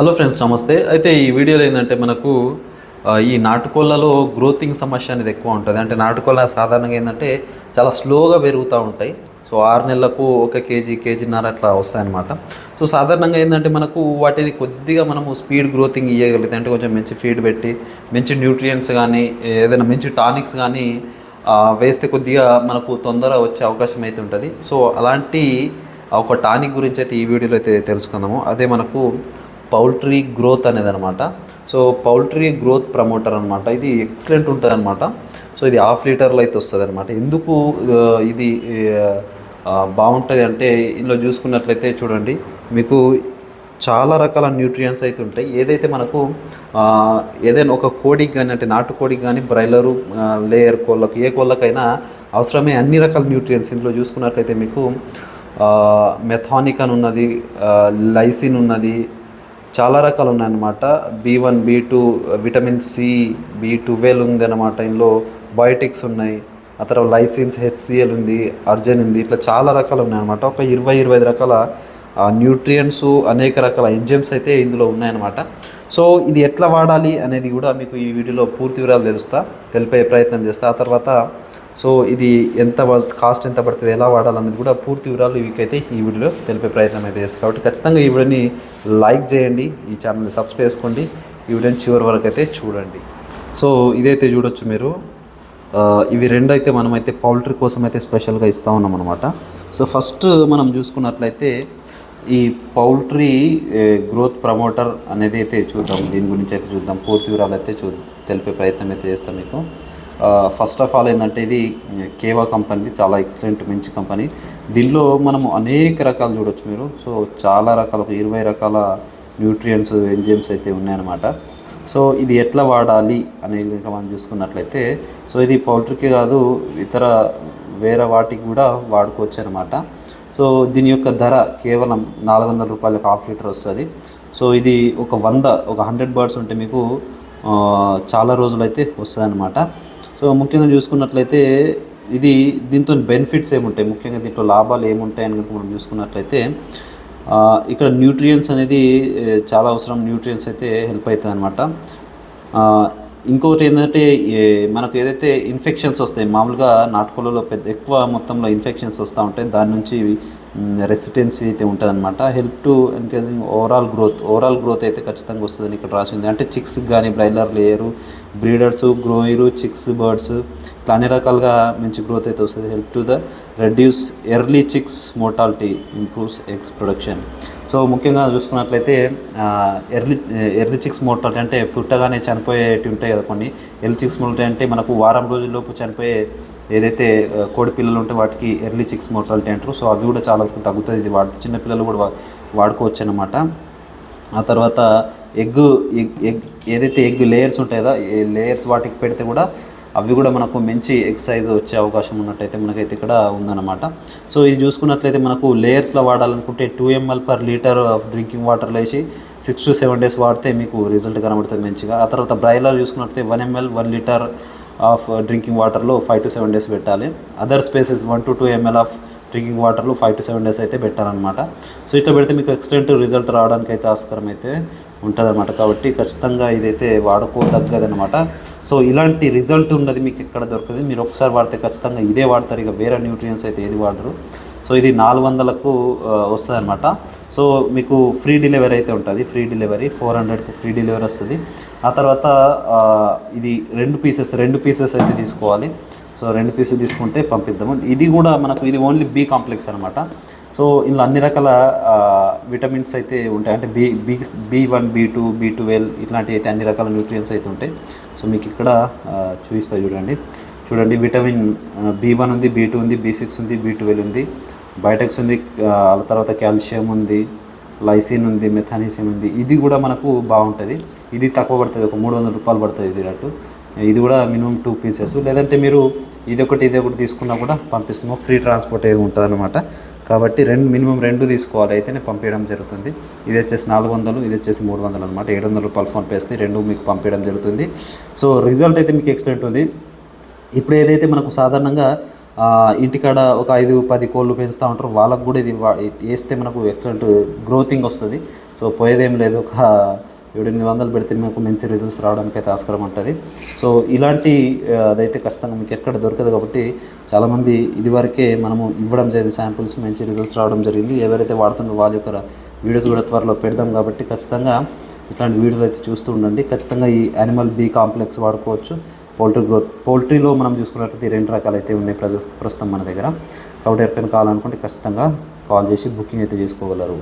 Hello friends నమస్తే. అయితే ఈ వీడియోలో ఏంటంటే మనకు ఈ నాటుకోళ్ళలో గ్రోతింగ్ సమస్య అనేది ఎక్కువ ఉంటుంది. అంటే నాటుకోళ్ళ సాధారణంగా ఏంటంటే చాలా స్లోగా పెరుగుతూ ఉంటాయి. సో ఆరు నెలలకు ఒక కేజీ కేజీన్నర అట్లా వస్తాయన్నమాట. సో సాధారణంగా ఏంటంటే మనకు వాటిని కొద్దిగా మనము స్పీడ్ గ్రోతింగ్ ఇవ్వగలిగితే అంటే కొంచెం మంచి ఫీడ్ పెట్టి మంచి న్యూట్రియంట్స్ కానీ ఏదైనా మంచి టానిక్స్ కానీ వేస్తే కొద్దిగా మనకు తొందర వచ్చే అవకాశం అయితే ఉంటుంది. సో అలాంటి ఒక టానిక్ గురించి అయితే ఈ వీడియోలో అయితే తెలుసుకుందాము. అదే మనకు పౌల్ట్రీ గ్రోత్ అనేది అనమాట సో పౌల్ట్రీ గ్రోత్ ప్రమోటర్ అనమాట ఇది ఎక్సలెంట్ ఉంటుంది అనమాట సో ఇది హాఫ్ లీటర్లో అయితే వస్తుంది అనమాట ఎందుకు ఇది బాగుంటుంది అంటే ఇందులో చూసుకున్నట్లయితే చూడండి మీకు చాలా రకాల న్యూట్రియంట్స్ అయితే ఉంటాయి. ఏదైతే మనకు ఏదైనా ఒక కోడికి కానీ అంటే నాటు కోడికి కానీ బ్రాయిలరు లేయర్ కోళ్ళకు ఏ కోళ్ళకైనా అవసరమే అన్ని రకాల న్యూట్రియంట్స్ ఇందులో చూసుకున్నట్లయితే మీకు మెథానిక్ అని ఉన్నది లైసిన్ ఉన్నది చాలా రకాలు ఉన్నాయన్నమాట B one B two vitamin C B twelve ఉంది అనమాట ఇందులో బయోటిక్స్ ఉన్నాయి. ఆ తర్వాత లైసిన్స్ హెచ్సిఎల్ ఉంది అర్జెన్ ఉంది ఇట్లా చాలా రకాలు ఉన్నాయన్నమాట ఒక ఇరవై ఇరవై ఐదు రకాల న్యూట్రియంట్స్ అనేక రకాల ఎంజైమ్స్ అయితే ఇందులో ఉన్నాయన్నమాట. సో ఇది ఎట్లా వాడాలి అనేది కూడా మీకు ఈ వీడియోలో పూర్తి వివరాలు తెలుస్తా తెలిపే ప్రయత్నం చేస్తా. ఆ తర్వాత సో ఇది ఎంత కాస్ట్ ఎంత పడుతుంది ఎలా వాడాలన్నది కూడా పూర్తి వివరాలు వీకైతే ఈ వీడియోలో తెలిపే ప్రయత్నం అయితే చేస్తాను కాబట్టి ఖచ్చితంగా ఈ వీడియోని లైక్ చేయండి ఈ ఛానల్ని సబ్స్క్రైబ్ చేసుకోండి ఈ వీడియోని చివరి వరకు అయితే చూడండి. సో ఇదైతే చూడొచ్చు మీరు. ఇవి రెండు అయితే మనమైతే పౌల్ట్రీ కోసం అయితే స్పెషల్గా ఇస్తూ ఉన్నాం అనమాట సో ఫస్ట్ మనం చూసుకున్నట్లయితే ఈ పౌల్ట్రీ గ్రోత్ ప్రమోటర్ అనేది అయితే చూద్దాం. దీని గురించి అయితే చూద్దాం. పూర్తి వివరాలు అయితే చూ తెలిపే ప్రయత్నం అయితే చేస్తాం మీకు. ఫస్ట్ ఆఫ్ ఆల్ ఏంటంటే ఇది కేవా కంపెనీది చాలా ఎక్సలెంట్ మంచి కంపెనీ దీనిలో మనము అనేక రకాలు చూడొచ్చు మీరు. సో చాలా రకాల ఒక ఇరవై రకాల న్యూట్రియంట్స్ ఎంజిమ్స్ అయితే ఉన్నాయన్నమాట. సో ఇది ఎట్లా వాడాలి అనేది మనం చూసుకున్నట్లయితే సో ఇది పౌల్ట్రీకి కాదు ఇతర వేరే వాటికి కూడా వాడుకోవచ్చు అనమాట సో దీని యొక్క ధర కేవలం నాలుగు వందల రూపాయలకు హాఫ్ లీటర్ వస్తుంది. సో ఇది ఒక వంద ఒక హండ్రెడ్ బర్డ్స్ ఉంటే మీకు చాలా రోజులైతే వస్తుంది అనమాట సో ముఖ్యంగా చూసుకున్నట్లయితే ఇది దీంతో బెనిఫిట్స్ ఏముంటాయి? ముఖ్యంగా దీంట్లో లాభాలు ఏముంటాయి అని కనుక మనం చూసుకున్నట్లయితే ఇక్కడ న్యూట్రియంట్స్ అనేది చాలా అవసరం. న్యూట్రియంట్స్ అయితే హెల్ప్ అవుతుంది అనమాట ఇంకొకటి ఏంటంటే మనకు ఏదైతే ఇన్ఫెక్షన్స్ వస్తాయి మామూలుగా నాటుకోళ్ళలో పెద్ద ఎక్కువ మొత్తంలో ఇన్ఫెక్షన్స్ వస్తూ ఉంటాయి. దాని నుంచి రెసిస్టెన్సీ అయితే ఉంటుందన్నమాట. Help to encouraging overall growth overall growth అయితే ఖచ్చితంగా వస్తుందని ఇక్కడ రాసి ఉంది. అంటే చిక్స్ కానీ broiler layer breeders grower chicks birds ఇట్లా అన్ని రకాలుగా మంచి గ్రోత్ అయితే వస్తుంది. Help to the reduce early chicks mortality improves eggs production so ముఖ్యంగా చూసుకున్నట్లయితే ఎర్లీ ఎర్లీ చిక్స్ మోటాలిటీ అంటే పుట్టగానే చనిపోయేటి ఉంటాయి కదా కొన్ని. ఎర్లీ చిక్స్ మోర్టాలిటీ అంటే మనకు వారం రోజుల్లోపు చనిపోయే ఏదైతే కోడి పిల్లలు ఉంటే వాటికి ఎర్లీ చిక్స్ మోటాలిటీ అంటారు. సో అవి కూడా చాలా వరకు తగ్గుతుంది. ఇది వాడితే చిన్న పిల్లలు కూడా వాడుకోవచ్చు అనమాట ఆ తర్వాత ఎగ్ ఎగ్ ఎగ్ ఏదైతే ఎగ్ లేయర్స్ ఉంటాయో ఏ లేయర్స్ వాటికి పెడితే కూడా అవి కూడా మనకు మంచి ఎక్సైజ్ వచ్చే అవకాశం ఉన్నట్టయితే మనకైతే ఇక్కడ ఉందన్నమాట. సో ఇది చూసుకున్నట్లయితే మనకు లేయర్స్లో వాడాలనుకుంటే two ML per litre of drinking వాటర్లో వేసి సిక్స్ టు సెవెన్ డేస్ వాడితే మీకు రిజల్ట్ కనబడుతుంది మంచిగా. ఆ తర్వాత బ్రాయిలర్ చూసుకున్నట్లయితే one ML one litre of drinking వాటర్లో ఫైవ్ టు సెవెన్ డేస్ పెట్టాలి. Other spaces one to two ML of drinking వాటర్లో ఫైవ్ టు సెవెన్ డేస్ అయితే పెట్టాలన్నమాట. సో ఇట్లా పెడితే మీకు ఎక్సలెంట్ రిజల్ట్ రావడానికి అయితే ఆస్కారం అయితే ఉంటుందన్నమాట. కాబట్టి ఖచ్చితంగా ఇదైతే వాడుకోదగ్గదనమాట సో ఇలాంటి రిజల్ట్ ఉన్నది మీకు ఎక్కడ దొరకదు. మీరు ఒకసారి వాడితే ఖచ్చితంగా ఇదే వాడతారు. ఇక వేరే న్యూట్రియన్స్ అయితే ఏది వాడరు. సో ఇది నాలుగు వందలకు వస్తుంది అనమాట సో మీకు ఫ్రీ డెలివరీ అయితే ఉంటుంది. ఫ్రీ డెలివరీ ఫోర్ హండ్రెడ్కి ఫ్రీ డెలివరీ వస్తుంది. ఆ తర్వాత ఇది రెండు పీసెస్ రెండు పీసెస్ అయితే తీసుకోవాలి. సో రెండు పీసెస్ తీసుకుంటే పంపిద్దాము. ఇది కూడా మనకు ఇది ఓన్లీ బీ కాంప్లెక్స్ అనమాట సో ఇందులో అన్ని రకాల విటమిన్స్ అయితే ఉంటాయి. అంటే B B B one B two B twelve ఇట్లాంటివి అయితే అన్ని రకాల న్యూట్రియన్స్ అయితే ఉంటాయి. సో మీకు ఇక్కడ చూపిస్తా చూడండి. చూడండి విటమిన్ బీ వన్ ఉంది బీ టూ ఉంది బీ సిక్స్ ఉంది బీ ట్వెల్వ్ ఉంది. బయోటెక్స్ ఉంది ఆ తర్వాత కాల్షియం ఉంది లైసిన్ ఉంది మెథానిసియం ఉంది. ఇది కూడా మనకు బాగుంటుంది. ఇది తక్కువ పడుతుంది ఒక మూడు వందల రూపాయలు పడుతుంది ఇది రట్టు ఇది కూడా మినిమం టూ పీసెస్. లేదంటే మీరు ఇది ఒకటి ఇది ఒకటి తీసుకున్నా కూడా పంపిస్తాము. ఫ్రీ ట్రాన్స్పోర్ట్ ఏది ఉంటుంది అనమాట కాబట్టి రెండు మినిమం రెండు తీసుకోవాలి. అయితేనే పంపించడం జరుగుతుంది. ఇది వచ్చేసి నాలుగు వందలు ఇది వచ్చేసి మూడు వందలు అనమాట ఏడు వందల రూపాయలు ఫోన్ పేస్తే రెండు మీకు పంపించడం జరుగుతుంది. సో రిజల్ట్ అయితే మీకు ఎక్సలెంట్ ఉంది. ఇప్పుడు ఏదైతే మనకు సాధారణంగా ఇంటికాడ ఒక ఐదు పది కోళ్ళు పెంచుతూ ఉంటారు. వాళ్ళకు కూడా ఇది వా- వేస్తే మనకు ఎక్సలెంట్ గ్రోతింగ్ వస్తుంది. సో పోయేదేం లేదు. ఒక ఏడెనిమిది వందలు పెడితే మీకు మంచి రిజల్ట్స్ రావడానికి అయితే ఆస్కారం ఉంటుంది. సో ఇలాంటి అదైతే ఖచ్చితంగా మీకు ఎక్కడ దొరకదు కాబట్టి చాలామంది ఇదివరకే మనము ఇవ్వడం జరిగింది శాంపుల్స్ మంచి రిజల్ట్స్ రావడం జరిగింది. ఎవరైతే వాడుతున్నారో వాళ్ళ యొక్క వీడియోస్ కూడా త్వరలో పెడదాం కాబట్టి ఖచ్చితంగా ఇట్లాంటి వీడియోలు అయితే చూస్తూ ఉండండి. ఖచ్చితంగా ఈ యానిమల్ బీ కాంప్లెక్స్ వాడుకోవచ్చు. పౌల్ట్రీ గ్రోత్ పౌల్ట్రీలో మనం చూసుకున్నట్లయితే రెండు రకాలు అయితే ఉన్నాయి ప్రజ ప్రస్తుతం మన దగ్గర. కాబట్టి ఎవరికైనా కావాలనుకుంటే ఖచ్చితంగా కాల్ చేసి బుకింగ్ అయితే చేసుకోగలరు.